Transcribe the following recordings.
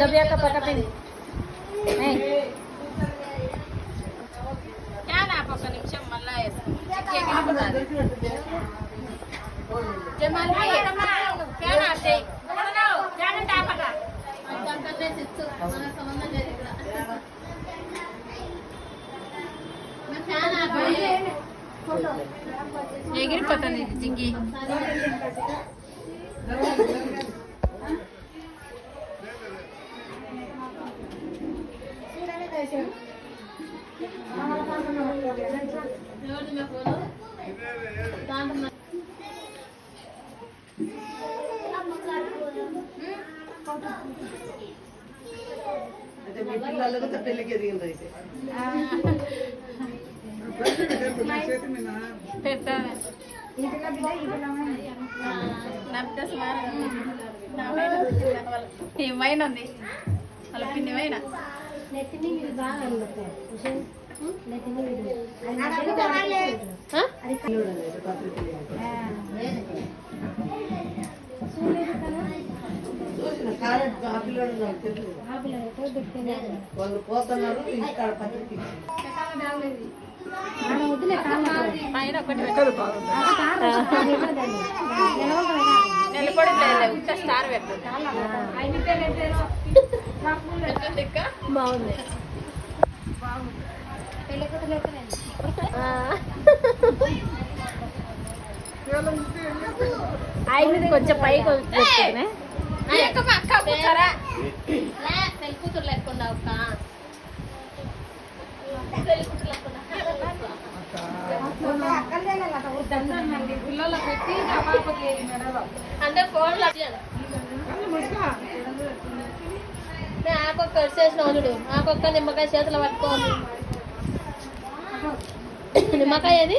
ಡಬ್ಯಾಕ ಪಕತೀನಿ నిమిషం మళ్ళా జమాల్ ఫ్యాన్ ఆఫ్ చేయి ఫ్యాన్ టాపగా ఎగిరిపోతుంది జింగి అయితే మీ పిల్లలకు పెళ్ళికి ఎదిగింది అయితే? పెట్టాను. వాళ్ళ వాళ్ళు పోతున్నారు ఇక్కడ పత్రిక వస్తుంది అక్క కూర్చోరా. కూతురు లేకుండా ఒక్క అంటే ఫోన్లో ఆకొక్క చేసిన చూడు. ఆకొక్క నిమ్మకాయ చేతిలో పట్టుకోవాలి నిమ్మకాయ ఏది?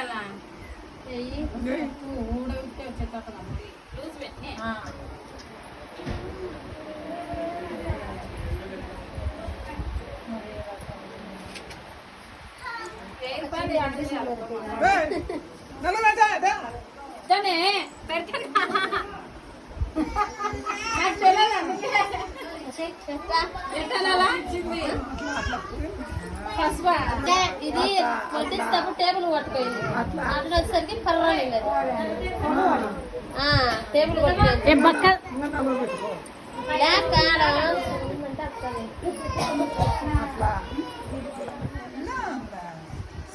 దూముడి అలా ఊడవితే వచ్చేటట్టు లూజ్ పెట్టి దానే అంటే ఇది వడ్డించేటప్పుడు టేబుల్ పట్టుకోయింది అట్లా వచ్చేసరికి పర్వాలేదు ఆ, టేబుల్ అంటే.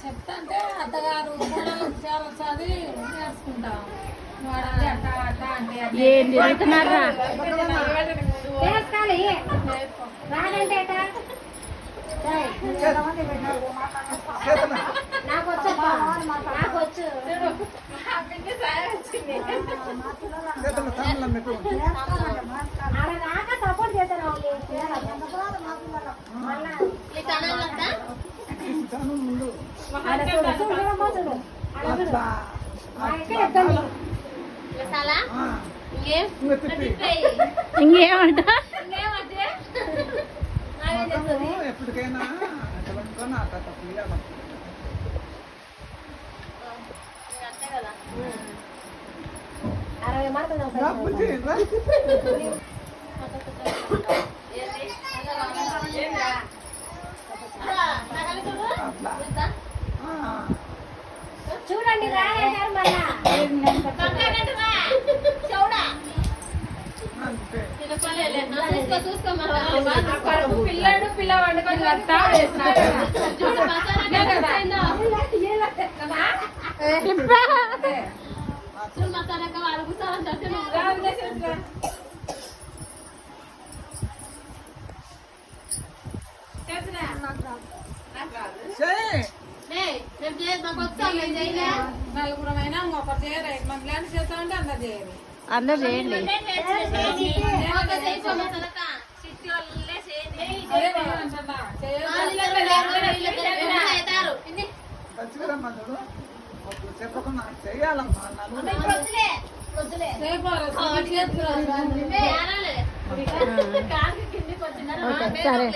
చెప్తా అంటే అత్తగారు చాలా చదివి నేర్చుకుంటాం. ఏం తిరుగుతున్నారా నాకు వచ్చు నాకు వచ్చు ఆ బిడ్డ సాయం వచ్చింది ఇంకేమంట? ఎప్పటికైనా అరవై మార్కులు చూడండి మళ్ళా? పిల్లడు పిల్ల వండుకొని వస్తా చూడు మసాలక అడుగుతావంటే నువ్వు. అందరు చేయండి. ఓకే, మేము సరే.